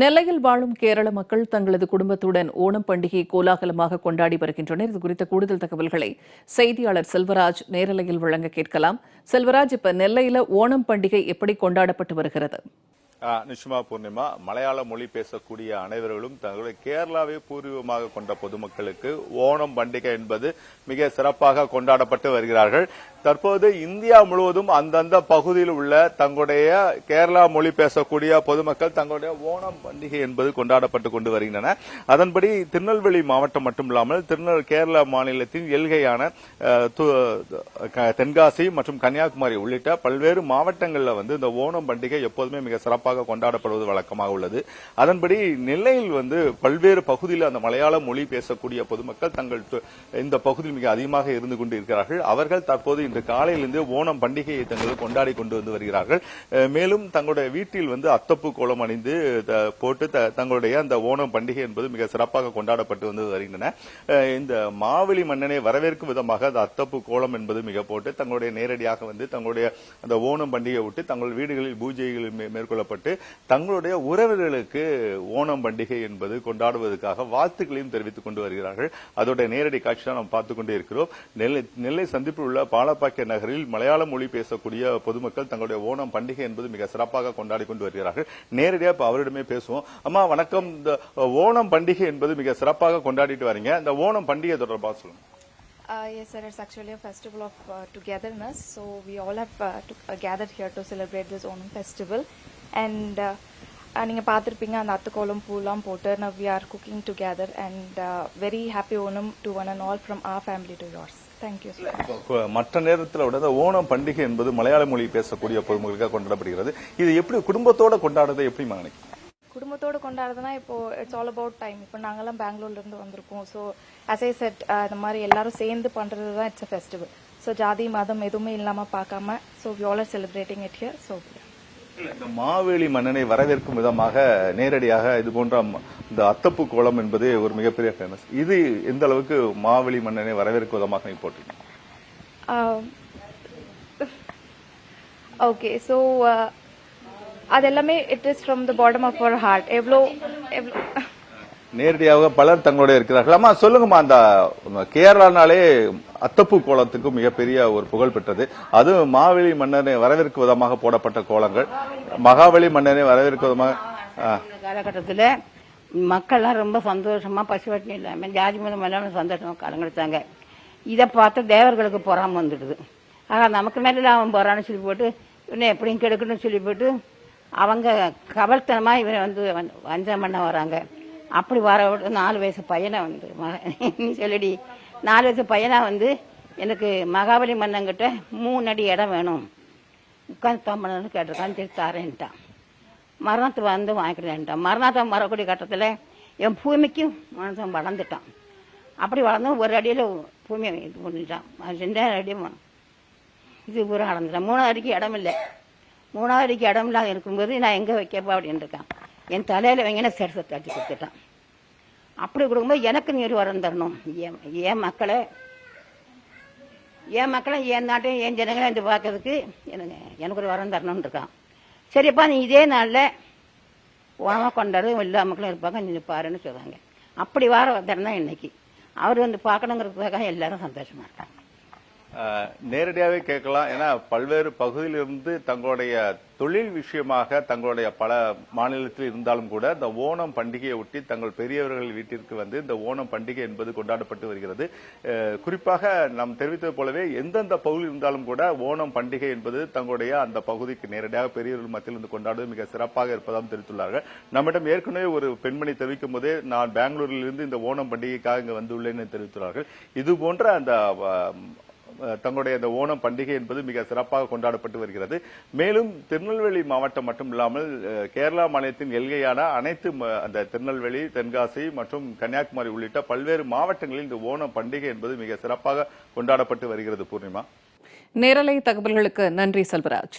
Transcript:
நெல்லையில் வாழும் கேரள மக்கள் தங்களது குடும்பத்துடன் ஓணம் பண்டிகையை கோலாகலமாக கொண்டாடி வருகின்றனர். இது குறித்த கூடுதல் தகவல்களை செய்தியாளர் செல்வராஜ் நேரலையில் வழங்க கேட்கலாம். செல்வராஜ் இப்ப நெல்லையில ஓணம் பண்டிகை எப்படி கொண்டாடப்பட்டு வருகிறது? நிஷ்மா பூர்ணிமா மலையாள மொழி பேசக்கூடிய அனைவர்களும் தங்களுடைய கேரளாவை பூர்வீகமாக கொண்ட பொதுமக்களுக்கு ஓணம் பண்டிகை என்பது மிக சிறப்பாக கொண்டாடப்பட்டு வருகிறார்கள். தற்போது இந்தியா முழுவதும் அந்தந்த பகுதியில் உள்ள தங்களுடைய கேரளா மொழி பேசக்கூடிய பொதுமக்கள் தங்களுடைய ஓணம் பண்டிகை என்பது கொண்டாடப்பட்டு கொண்டு வருகின்றன. அதன்படி திருநெல்வேலி மாவட்டம் மட்டுமில்லாமல் திருநெல் கேரளா மாநிலத்தின் எல்கையான க- தென்காசி மற்றும் கன்னியாகுமரி உள்ளிட்ட பல்வேறு மாவட்டங்களில் வந்து இந்த ஓணம் பண்டிகை எப்போதுமே மிக சிறப்பாக கொண்டாடப்படுவது வழக்கமாக உள்ளது. அதன்படி நெல்லையில் வந்து பல்வேறு பகுதியில் அந்த மலையாள மொழி பேசக்கூடிய பொதுமக்கள் தங்கள் இந்த பகுதியில் மிக அதிகமாக இருந்து கொண்டு இருக்கிறார்கள் அவர்கள் தற்போது இன்று காலையிலிருந்து ஓணம் பண்டிகையை தங்கள் கொண்டாடி கொண்டு வந்து வருகிறார்கள். மேலும் தங்களுடைய வீட்டில் வந்து அத்தப்பு கோலம் அணிந்து போட்டு த- தங்களுடைய அந்த ஓணம் பண்டிகை என்பது மிக சிறப்பாக கொண்டாடப்பட்டு வந்து வருகின்றன. இந்த மாவெளி மன்னனை வரவேற்கும் விதமாக அந்த அத்தப்பு கோலம் என்பது மிக போட்டு தங்களுடைய நேரடியாக வந்து தங்களுடைய அந்த ஓணம் பண்டிகையை விட்டு தங்கள் வீடுகளில் பூஜைகள் மேற்கொள்ளப்பட்டு மேற்கொள்ளப்பட்டு தங்களுடைய உறவினர்களுக்கு ஓணம் பண்டிகை என்பது கொண்டாடுவதற்காக வாழ்த்துக்களையும் தெரிவித்துக் கொண்டு வருகிறார்கள். அதோட நேரடி காட்சி தான் நாம் பார்த்துக் கொண்டே இருக்கிறோம். நெல்லை நெல்லை சந்திப்பில் உள்ள பாலப்பாக்கிய நகரில் மலையாள மொழி பேசக்கூடிய பொதுமக்கள் தங்களுடைய ஓணம் பண்டிகை என்பது மிக சிறப்பாக கொண்டாடி கொண்டு வருகிறார்கள். நேரடியாக இப்ப அவரிடமே பேசுவோம். அம்மா வணக்கம். இந்த ஓணம் பண்டிகை என்பது மிக சிறப்பாக கொண்டாடிட்டு வரீங்க. இந்த ஓணம் பண்டிகை தொடர்பாக சொல்லுங்க. Uh, yes, sir. It's actually a festival of uh, togetherness. So we all have uh, to, uh, gathered here to celebrate this Onam festival. And uh, uh, நீங்க பார்த்திருப்பீங்க அந்த அத்துக்கோலம் பூலாம் போட்டு together and uh, very happy Onam to one and all from our family to yours. Thank you. sir. இப்ப மற்ற நேரத்தில் விட ஓணம் பண்டிகை என்பது மலையாள மொழி பேசக்கூடிய பொதுமக்களுக்காக கொண்டாடப்படுகிறது இது எப்படி குடும்பத்தோட கொண்டாடுறதை எப்படி நினைக்கிறீங்க குடும்பத்தோட கொண்டாடுறதுனா இப்போ இட்ஸ் ஆல் அபவுட் டைம் இப்போ நாங்கெல்லாம் பெங்களூர்ல இருந்து வந்திருக்கோம் ஸோ ஐ செட் இந்த மாதிரி எல்லாரும் சேர்ந்து பண்றது தான் இட்ஸ் அ ஃபெஸ்டிவல் ஸோ ஜாதி மதம் எதுவுமே இல்லாம பார்க்காம so we all are celebrating it here so இந்த மாவேலி மன்னனை வரவேற்கும் விதமாக நேரடியாக இது போன்ற இந்த அத்தப்பு கோலம் என்பது ஒரு மிகப்பெரிய ஃபேமஸ் இது எந்த அளவுக்கு மாவேலி மன்னனை வரவேற்கும் விதமாக நீ போட்டீங்க ஓகே ஸோ அதெல்லாமே it is from the bottom of our heart எவ்வளோ எவ்வளோ நேரடியாக பலர் தங்களோட இருக்கிறார்கள். ஆமா சொல்லுங்கம்மா அந்த கேரளானாலே அத்தப்பு கோலத்துக்கு மிகப்பெரிய ஒரு புகழ் பெற்றது. அது மாவெளி மன்னனை வரவேற்கும் விதமாக போடப்பட்ட கோலங்கள். மகாபலி மன்னனை வரவேற்கும் விதமாக காலகட்டத்தில் மக்கள்லாம் ரொம்ப சந்தோஷமா பசுவட்டினி இல்லாமல் ஜாதி மதம் எல்லாம் சந்தோஷமா கலங்கெடுத்தாங்க இதை பார்த்து தேவர்களுக்கு பொறாம வந்துடுது. ஆக நமக்கு மேலே அவன் போறான்னு சொல்லி போட்டு இன்னும் எப்படியும் கெடுக்கணும்னு சொல்லி போட்டு அவங்க கவல்தனமாக இவன் வந்து வஞ்சம் பண்ண வராங்க. அப்படி வர நாலு வயசு பையனை வந்து மக நீ நாலு வயசு பையனா வந்து எனக்கு மகாபலி மன்னங்கிட்ட மூணு அடி இடம் வேணும். உட்காந்து தம்பனு கேட்டிருக்கான்னு சரி தரேன்ட்டான். மரணத்தை வந்து வாங்கிக்கிறேன்ட்டான். மரணத்தை மரக்கூடிய கட்டத்தில் என் பூமிக்கும் மனுஷன் வளர்ந்துட்டான். அப்படி வளர்ந்து ஒரு அடியில் பூமியை இது பண்ணிட்டான். ரெண்டாயிரம் அடி இது பூரா வளர்ந்துட்டான் மூணாவது அடிக்கு இடம் இல்லை மூணாவது அடிக்கு இடம் இல்லாத இருக்கும்போது நான் எங்கே வைக்கப்பா அப்படின்னு இருக்கான். என் தலையில் வைங்கன்னா சிரசை தட்டி கொடுத்துட்டான்? அப்படி கொடுக்கும்போது எனக்கு நீர் வரம் தரணும். என் என் மக்களை என் மக்களை என் நாட்டையும் என் ஜனங்களையும் வந்து பார்க்கறதுக்கு எனக்கு எனக்கு ஒரு வரம் தரணும்னு இருக்கான் சரிப்பா நீ இதே நாளில் உணவாக கொண்டாடு எல்லா மக்களும் இருப்பாங்க. நீ பாருன்னு சொல்றாங்க. அப்படி வார தரம் தான் இன்னைக்கு அவர் வந்து பார்க்கணுங்கிறதுக்காக எல்லாரும் சந்தோஷமா இருக்காங்க. நேரடியாகவே கேட்கலாம். ஏன்னா பல்வேறு பகுதியிலிருந்து தங்களுடைய தொழில் விஷயமாக தங்களுடைய பல மாநிலத்தில் இருந்தாலும் கூட இந்த ஓணம் பண்டிகையை ஒட்டி தங்கள் பெரியவர்கள் வீட்டிற்கு வந்து இந்த ஓணம் பண்டிகை என்பது கொண்டாடப்பட்டு வருகிறது. குறிப்பாக நாம் தெரிவித்தது போலவே எந்தெந்த பகுதியில் இருந்தாலும் கூட ஓணம் பண்டிகை என்பது தங்களுடைய அந்த பகுதிக்கு நேரடியாக பெரியவர்கள் மத்தியில் இருந்து கொண்டாடுவது மிக சிறப்பாக இருப்பதாகவும் தெரிவித்துள்ளார்கள். நம்மிடம் ஏற்கனவே ஒரு பெண்மணி தெரிவிக்கும் போதே நான் பெங்களூரில் இருந்து இந்த ஓணம் பண்டிகைக்காக இங்கு வந்துள்ளேன் தெரிவித்துள்ளார்கள். இதுபோன்ற அந்த தங்களுடைய அந்த ஓணம் பண்டிகை என்பது மிக சிறப்பாக கொண்டாடப்பட்டு வருகிறது. மேலும் திருநெல்வேலி மாவட்டம் மட்டும் இல்லாமல் கேரளா மாநிலத்தின் எல்கையான அனைத்து அந்த திருநெல்வேலி தென்காசி மற்றும் கன்னியாகுமரி உள்ளிட்ட பல்வேறு மாவட்டங்களில் இந்த ஓணம் பண்டிகை என்பது மிக சிறப்பாக கொண்டாடப்பட்டு வருகிறது. பூர்ணிமா. நேரலை தகவல்களுக்கு நன்றி செல்வராஜ்.